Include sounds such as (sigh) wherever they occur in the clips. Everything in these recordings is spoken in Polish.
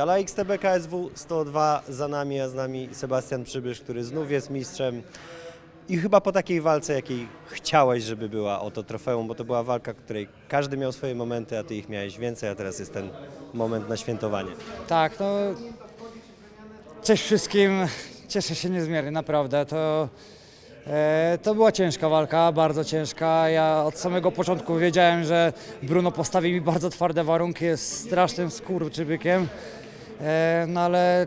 Gala XTB KSW 102 za nami, a z nami Sebastian Przybysz, który znów jest mistrzem. I chyba po takiej walce, jakiej chciałeś, żeby była o to trofeum, bo to była walka, której każdy miał swoje momenty, a ty ich miałeś więcej, a teraz jest ten moment na świętowanie. Tak, no. Cześć wszystkim. Cieszę się niezmiernie, naprawdę. To, e, to była ciężka walka, bardzo ciężka. Ja od samego początku wiedziałem, że Bruno postawi mi bardzo twarde warunki, jest strasznym skurczybykiem. E, no ale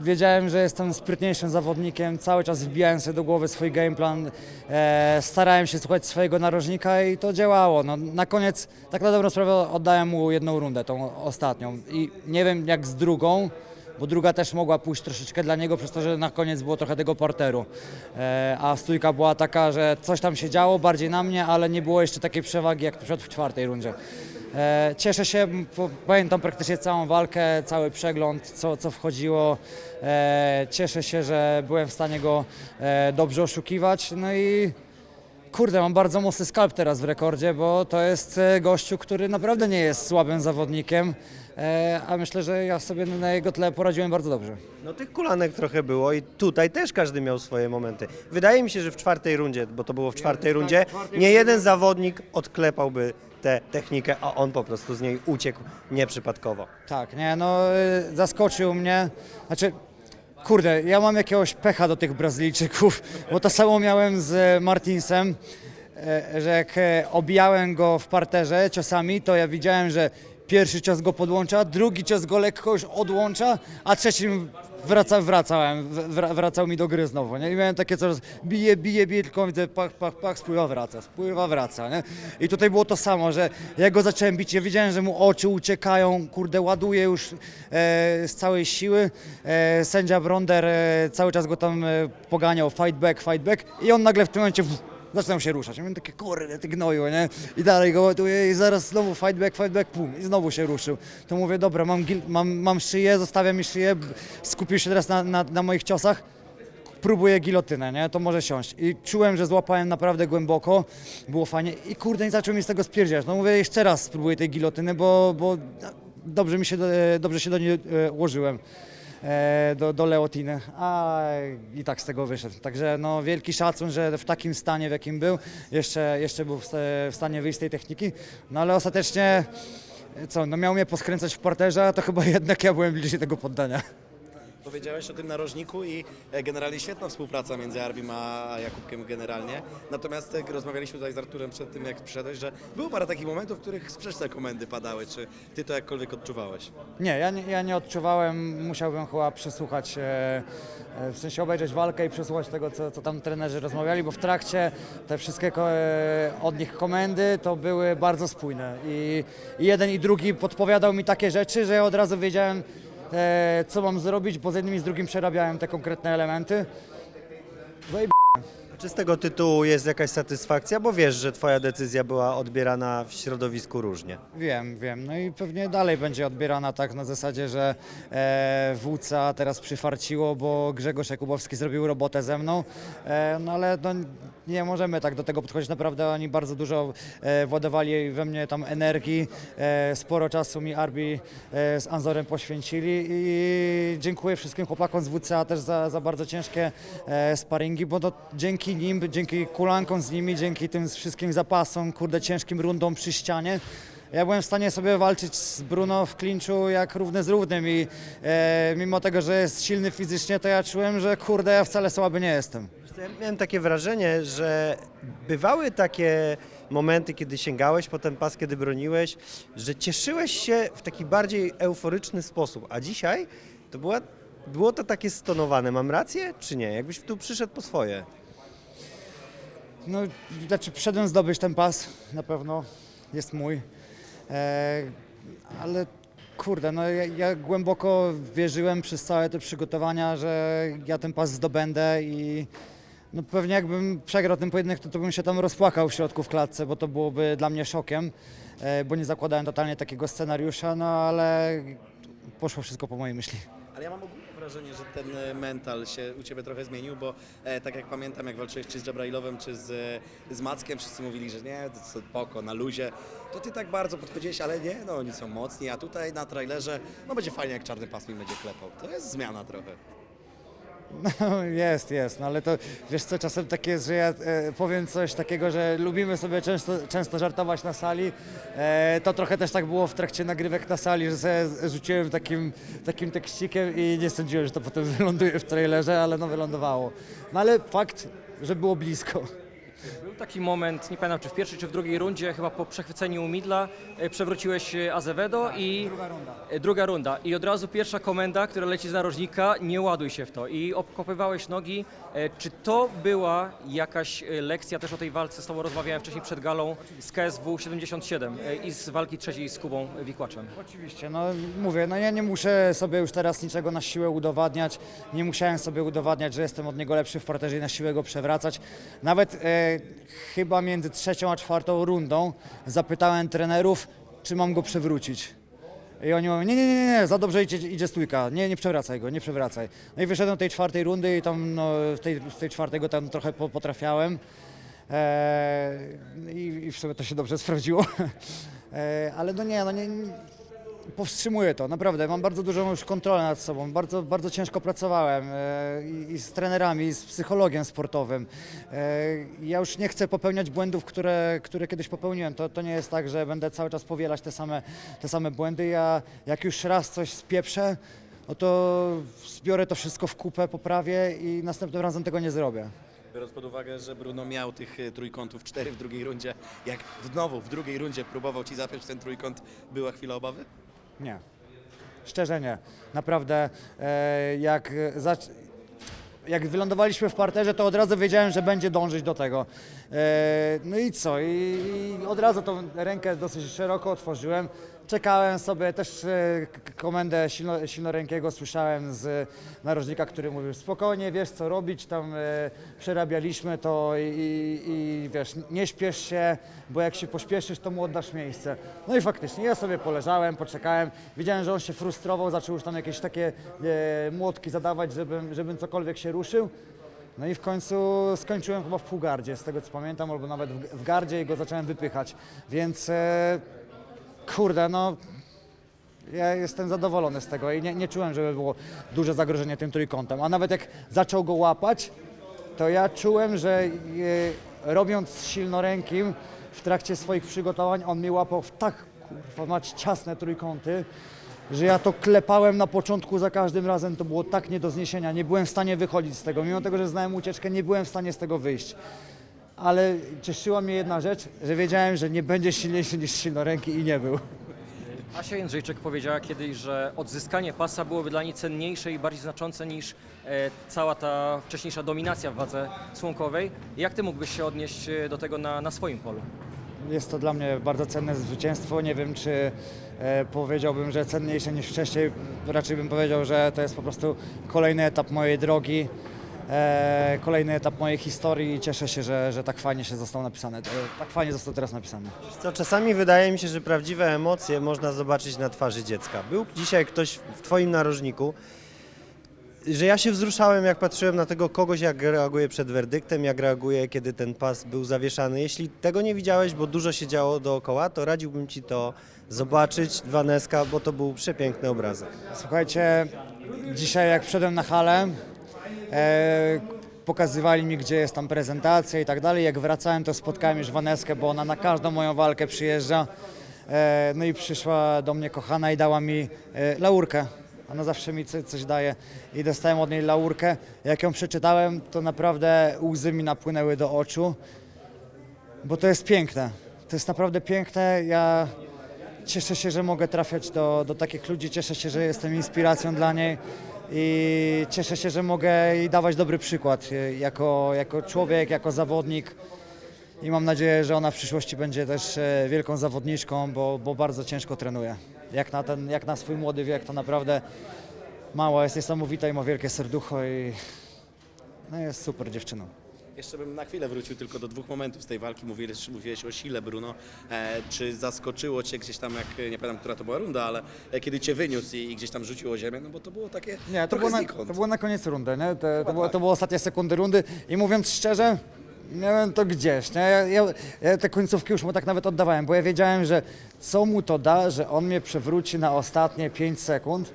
wiedziałem, że jestem sprytniejszym zawodnikiem. Cały czas wbijałem sobie do głowy swój gameplan. E, starałem się słuchać swojego narożnika i to działało. No, na koniec, tak na dobrą sprawę, oddałem mu jedną rundę, tą ostatnią. I nie wiem jak z drugą, bo druga też mogła pójść troszeczkę dla niego, przez to, że na koniec było trochę tego parteru. E, a stójka była taka, że coś tam się działo bardziej na mnie, ale nie było jeszcze takiej przewagi jak na przykład w czwartej rundzie. E, cieszę się, pamiętam praktycznie całą walkę, cały przegląd, co, co wchodziło. E, cieszę się, że byłem w stanie go e, dobrze oszukiwać. No i Kurde, mam bardzo mocny skalp teraz w rekordzie, bo to jest gościu, który naprawdę nie jest słabym zawodnikiem, a myślę, że ja sobie na jego tle poradziłem bardzo dobrze. No tych kulanek trochę było i tutaj też każdy miał swoje momenty. Wydaje mi się, że w czwartej rundzie, bo to było w czwartej rundzie, nie jeden zawodnik odklepałby tę technikę, a on po prostu z niej uciekł nieprzypadkowo. Tak, nie, no e, zaskoczył mnie. Znaczy, kurde, ja mam jakiegoś pecha do tych Brazylijczyków, bo to samo miałem z e, Martinsem, e, że jak e, obijałem go w parterze ciosami, to ja widziałem, że pierwszy cios go podłącza, drugi cios go lekko już odłącza, a trzecim wraca, wracałem, wra, wracał mi do gry znowu, nie? I miałem takie coraz bije, bije, bije, tylko widzę pach, pach, pach, spływa, wraca, spływa, wraca, nie? I tutaj było to samo, że jak go zacząłem bić, ja wiedziałem, że mu oczy uciekają, kurde, ładuje już e, z całej siły. E, sędzia Bronder e, cały czas go tam e, poganiał, fight back, fight back i on nagle w tym momencie zaczynał się ruszać. Ja miałem takie, kurde, ty gnoju, nie? I dalej go ładuje i zaraz znowu fight back, fight back, pum, i znowu się ruszył. To mówię, dobra, mam, mam, mam szyję, zostawiam mi szyję, skupił się teraz na, na, na moich ciosach, próbuję gilotynę, nie? To może siąść. I czułem, że złapałem naprawdę głęboko, było fajnie i kurde, nie zaczął mi z tego spierdziać. No mówię, jeszcze raz spróbuję tej gilotyny, bo, bo dobrze mi się, e, dobrze się do niej e, ułożyłem. e, Do, do Leotiny, a i tak z tego wyszedł. Także no, wielki szacun, że w takim stanie, w jakim był, jeszcze, jeszcze był w sta- w stanie wyjść z tej techniki. No ale ostatecznie, e, co, no miał mnie poskręcać w parterze, to chyba (laughs) jednak ja byłem bliżej tego poddania. Powiedziałeś o tym narożniku i e, generalnie świetna współpraca między Arbim a Jakubkiem generalnie. Natomiast jak rozmawialiśmy tutaj z Arturem przed tym, jak przyszedłeś, że było parę takich momentów, w których sprzeczne komendy padały. Czy ty to jakkolwiek odczuwałeś? Nie, ja nie, ja nie odczuwałem, musiałbym chyba przesłuchać, e, e, w sensie obejrzeć walkę i przesłuchać tego, co, co tam trenerzy rozmawiali, bo w trakcie te wszystkie e, od nich komendy to były bardzo spójne i, i jeden i drugi podpowiadał mi takie rzeczy, że ja od razu wiedziałem, e, co mam zrobić, bo z jednym i z drugim przerabiałem te konkretne elementy. Czy z tego tytułu jest jakaś satysfakcja, bo wiesz, że twoja decyzja była odbierana w środowisku różnie? Wiem, wiem. No i pewnie dalej będzie odbierana tak na zasadzie, że e, WCA teraz przyfarciło, bo Grzegorz Jakubowski zrobił robotę ze mną. E, no ale no, nie możemy tak do tego podchodzić. Naprawdę oni bardzo dużo e, władowali we mnie tam energii. E, sporo czasu mi Arbi e, z Anzorem poświęcili i dziękuję wszystkim chłopakom z WCA też za, za bardzo ciężkie e, sparingi, bo to dzięki nim, dzięki kulankom z nimi, dzięki tym wszystkim zapasom, kurde, ciężkim rundom przy ścianie, ja byłem w stanie sobie walczyć z Bruno w klinczu jak równy z równym i e, mimo tego, że jest silny fizycznie, to ja czułem, że kurde, ja wcale słaby nie jestem. Ja miałem takie wrażenie, że bywały takie momenty, kiedy sięgałeś po ten pas, kiedy broniłeś, że cieszyłeś się w taki bardziej euforyczny sposób, a dzisiaj to była, było to takie stonowane. Mam rację, czy nie? Jakbyś tu przyszedł po swoje. No, znaczy przyszedłem zdobyć ten pas, na pewno jest mój, e, ale kurde, no ja, ja głęboko wierzyłem przez całe te przygotowania, że ja ten pas zdobędę i no pewnie jakbym przegrał ten pojedynek, to, to bym się tam rozpłakał w środku w klatce, bo to byłoby dla mnie szokiem, e, bo nie zakładałem totalnie takiego scenariusza, no ale poszło wszystko po mojej myśli. Ale ja mam ogólnie wrażenie, że ten e, mental się u Ciebie trochę zmienił, bo e, tak jak pamiętam, jak walczyłeś czy z Jabrailowem, czy z, e, z Mackiem, wszyscy mówili, że nie, to co, spoko, na luzie, to Ty tak bardzo podchodziłeś, ale nie, no oni są mocni, a tutaj na trailerze, no będzie fajnie, jak czarny pas mi będzie klepał. To jest zmiana trochę. No, jest, jest, no ale to wiesz co, czasem tak jest, że ja e, powiem coś takiego, że lubimy sobie często, często żartować na sali. E, to trochę też tak było w trakcie nagrywek na sali, że sobie rzuciłem takim, takim tekścikiem i nie sądziłem, że to potem (laughs) wyląduje w trailerze, ale no wylądowało. No ale fakt, że było blisko. Taki moment, nie pamiętam czy w pierwszej czy w drugiej rundzie, chyba po przechwyceniu Midla, e, przewróciłeś e, Azevedo i Druga runda. e, druga runda. I od razu pierwsza komenda, która leci z narożnika, nie ładuj się w to. I obkopywałeś nogi. E, Czy to była jakaś e, lekcja też o tej walce? Z Tobą rozmawiałem wcześniej przed galą z KSW 77 e, i z walki trzeciej z Kubą Wikłaczem. Oczywiście, no mówię, no ja nie muszę sobie już teraz niczego na siłę udowadniać, nie musiałem sobie udowadniać, że jestem od niego lepszy w parterze i na siłę go przewracać. Nawet e, chyba między trzecią a czwartą rundą zapytałem trenerów, czy mam go przewrócić. I oni mówią, nie, nie, nie, nie, za dobrze idzie, idzie stójka, nie, nie przewracaj go, nie przewracaj. No i wyszedłem tej czwartej rundy i tam no, w, tej, w tej czwartej go tam trochę po, potrafiałem. Eee, i, I w sumie to się dobrze sprawdziło. (laughs) Eee, ale no nie, no nie, powstrzymuję to, naprawdę. Mam bardzo dużą już kontrolę nad sobą. Bardzo, bardzo ciężko pracowałem e, i, i z trenerami, i z psychologiem sportowym. E, ja już nie chcę popełniać błędów, które, które kiedyś popełniłem. To, to nie jest tak, że będę cały czas powielać te same, te same błędy. Ja jak już raz coś spieprzę, no to zbiorę to wszystko w kupę, poprawię i następnym razem tego nie zrobię. Biorąc pod uwagę, że Bruno miał tych e, trójkątów cztery w drugiej rundzie, jak znowu w drugiej rundzie próbował Ci zapiąć ten trójkąt, była chwila obawy? Nie. Szczerze nie. Naprawdę, e, jak, jak wylądowaliśmy w parterze, to od razu wiedziałem, że będzie dążyć do tego. E, no i co? I, I od razu tą rękę dosyć szeroko otworzyłem. Czekałem sobie, też e, komendę silno, silnorękiego słyszałem z narożnika, który mówił spokojnie, wiesz co robić, tam e, przerabialiśmy to i, i, wiesz, nie śpiesz się, bo jak się pośpieszysz, to mu oddasz miejsce. No i faktycznie, ja sobie poleżałem, poczekałem, widziałem, że on się frustrował, zaczął już tam jakieś takie e, młotki zadawać, żebym, żebym cokolwiek się ruszył. No i w końcu skończyłem chyba w półgardzie, z tego co pamiętam, albo nawet w, w gardzie i go zacząłem wypychać. Więc e, kurde, no ja jestem zadowolony z tego i nie, nie czułem, żeby było duże zagrożenie tym trójkątem. A nawet jak zaczął go łapać, to ja czułem, że e, robiąc silnorękim w trakcie swoich przygotowań, on mnie łapał w tak kurwa mać ciasne trójkąty, że ja to klepałem na początku za każdym razem, to było tak nie do zniesienia, nie byłem w stanie wychodzić z tego. Mimo tego, że znałem ucieczkę, nie byłem w stanie z tego wyjść. Ale cieszyła mnie jedna rzecz, że wiedziałem, że nie będzie silniejszy niż silnoręki i nie był. Asia Jędrzejczyk powiedziała kiedyś, że odzyskanie pasa byłoby dla niej cenniejsze i bardziej znaczące niż e, cała ta wcześniejsza dominacja w wadze słonkowej. Jak ty mógłbyś się odnieść e, do tego na, na swoim polu? Jest to dla mnie bardzo cenne zwycięstwo. Nie wiem, czy e, powiedziałbym, że cenniejsze niż wcześniej. Raczej bym powiedział, że to jest po prostu kolejny etap mojej drogi, kolejny etap mojej historii i cieszę się, że, że tak fajnie się został napisany. E, tak fajnie został teraz napisany. Co czasami wydaje mi się, że prawdziwe emocje można zobaczyć na twarzy dziecka. Był dzisiaj ktoś w Twoim narożniku, że ja się wzruszałem, jak patrzyłem na tego kogoś, jak reaguje przed werdyktem, jak reaguje, kiedy ten pas był zawieszany. Jeśli tego nie widziałeś, bo dużo się działo dookoła, to radziłbym Ci to zobaczyć, Waneska, bo to był przepiękny obrazek. Słuchajcie, dzisiaj jak wszedłem na halę, e, pokazywali mi, gdzie jest tam prezentacja i tak dalej. Jak wracałem, to spotkałem już Waneskę, bo ona na każdą moją walkę przyjeżdża. E, no i przyszła do mnie kochana i dała mi e, laurkę. Ona zawsze mi co, coś daje i dostałem od niej laurkę. Jak ją przeczytałem, to naprawdę łzy mi napłynęły do oczu, bo to jest piękne. To jest naprawdę piękne. Ja Cieszę się, że mogę trafiać do, do takich ludzi, cieszę się, że jestem inspiracją dla niej i cieszę się, że mogę dawać dobry przykład e, jako, jako człowiek, jako zawodnik i mam nadzieję, że ona w przyszłości będzie też e, wielką zawodniczką, bo, bo bardzo ciężko trenuje. Jak na, ten, jak na swój młody wiek to naprawdę mała jest niesamowita i ma wielkie serducho i no jest super dziewczyną. Jeszcze bym na chwilę wrócił tylko do dwóch momentów z tej walki. Mówiłeś, mówiłeś o sile, Bruno. E, czy zaskoczyło Cię gdzieś tam, jak nie pamiętam, która to była runda, ale e, kiedy Cię wyniósł i, i gdzieś tam rzucił o ziemię, no bo to było takie Nie, to było, na, to było na koniec rundy, nie? To, to, było, to było ostatnie sekundy rundy i mówiąc szczerze, miałem to gdzieś, nie? Ja, ja, ja te końcówki już mu tak nawet oddawałem, bo ja wiedziałem, że co mu to da, że on mnie przewróci na ostatnie 5 sekund,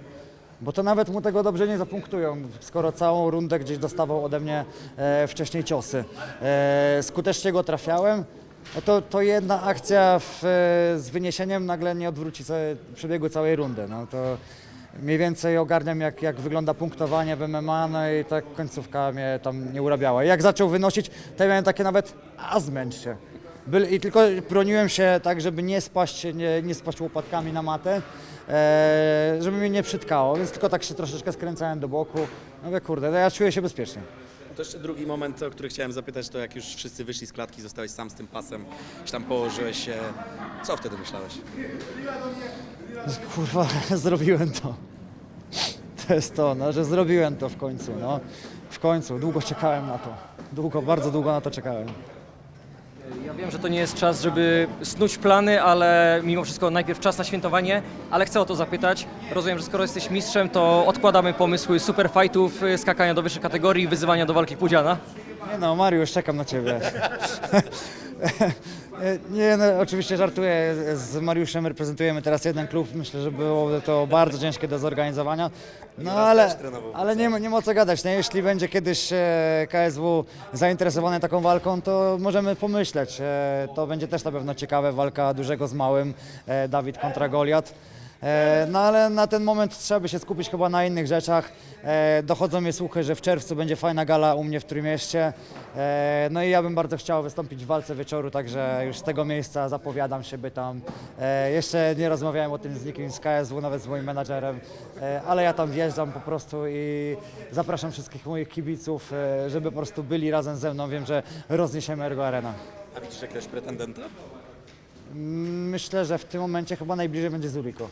bo to nawet mu tego dobrze nie zapunktują, skoro całą rundę gdzieś dostawał ode mnie e, wcześniej ciosy. E, skutecznie go trafiałem, no to, to jedna akcja w, e, z wyniesieniem nagle nie odwróci całe, przebiegu całej rundy. No to mniej więcej ogarniam, jak, jak wygląda punktowanie w MMA, no i ta końcówka mnie tam nie urabiała. Jak zaczął wynosić, to ja miałem takie nawet, a zmęcz się. I tylko broniłem się tak, żeby nie spaść, nie, nie spaść łopatkami na matę, e, żeby mnie nie przytkało, więc tylko tak się troszeczkę skręcałem do boku. No Mówię, kurde, no ja czuję się bezpiecznie. To jeszcze drugi moment, o który chciałem zapytać, to jak już wszyscy wyszli z klatki, zostałeś sam z tym pasem, się tam położyłeś się. Co wtedy myślałeś? Kurwa, (laughs) zrobiłem to. To jest to, no, że zrobiłem to w końcu, no. W końcu, długo czekałem na to. Długo, bardzo długo na to czekałem. Ja wiem, że to nie jest czas, żeby snuć plany, ale mimo wszystko najpierw czas na świętowanie, ale chcę o to zapytać. Rozumiem, że skoro jesteś mistrzem, to odkładamy pomysły super fightów, y, skakania do wyższych kategorii, wyzywania do walki Pudziana. Nie no, Mariusz, czekam na ciebie. (laughs) Nie, no, oczywiście żartuję. Z Mariuszem reprezentujemy teraz jeden klub. Myślę, że było to bardzo ciężkie do zorganizowania. No ale, ale nie, ma- nie ma co gadać. Nie? Jeśli będzie kiedyś e, KSW zainteresowany taką walką, to możemy pomyśleć. E, To będzie też na pewno ciekawe. Walka dużego z małym. e, Dawid kontra Goliat. E, No ale na ten moment trzeba by się skupić chyba na innych rzeczach. E, Dochodzą mnie słuchy, że w czerwcu będzie fajna gala u mnie w Trójmieście. E, No i ja bym bardzo chciał wystąpić w walce wieczoru, także już z tego miejsca zapowiadam się, by tam. Jeszcze nie rozmawiałem o tym z nikim z KSW, nawet z moim menadżerem, ale ja tam wjeżdżam po prostu i zapraszam wszystkich moich kibiców, żeby po prostu byli razem ze mną. Wiem, że rozniesiemy Ergo Arena. A widzisz jakiegoś pretendenta? Myślę, że w tym momencie chyba najbliżej będzie Zuriko.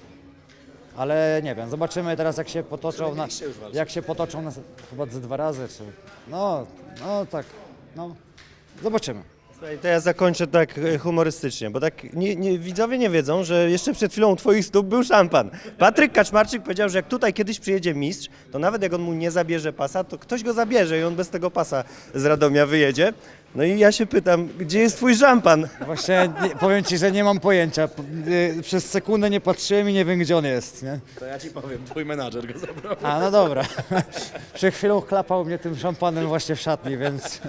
Ale nie wiem, zobaczymy teraz jak się potoczą na, jak się potoczą na, chyba ze dwa razy, czy no, no tak, no zobaczymy. Słuchaj, to ja zakończę tak e, humorystycznie, bo tak nie, nie, widzowie nie wiedzą, że jeszcze przed chwilą u twoich stóp był szampan. Patryk Kaczmarczyk powiedział, że jak tutaj kiedyś przyjedzie mistrz, to nawet jak on mu nie zabierze pasa, to ktoś go zabierze i on bez tego pasa z Radomia wyjedzie. No i ja się pytam, gdzie jest twój szampan? Właśnie nie, powiem Ci, że nie mam pojęcia. Y, Przez sekundę nie patrzyłem i nie wiem gdzie on jest, nie? To ja ci powiem, twój menadżer go zabrał. A no dobra. (laughs) Przed chwilą chlapał mnie tym szampanem właśnie w szatni, więc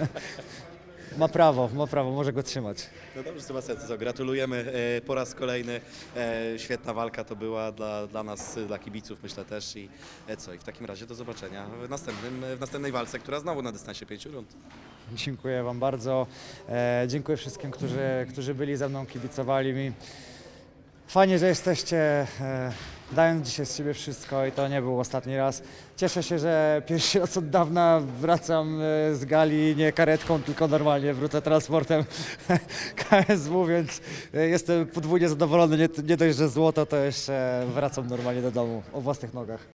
ma prawo, ma prawo, może go trzymać. No dobrze, Sebastian, co, gratulujemy e, po raz kolejny. E, świetna walka to była dla, dla nas, e, dla kibiców myślę też i e, co, i w takim razie do zobaczenia w, następnym, w następnej walce, która znowu na dystansie 5 rund. Dziękuję Wam bardzo. E, dziękuję wszystkim, którzy, którzy byli ze mną, kibicowali mi. Fajnie, że jesteście, e, dając dzisiaj z siebie wszystko i to nie był ostatni raz. Cieszę się, że pierwszy raz od dawna wracam e, z gali nie karetką, tylko normalnie wrócę transportem (laughs) KSW, więc e, jestem podwójnie zadowolony. Nie, nie dość, że złoto, to jeszcze wracam normalnie do domu o własnych nogach.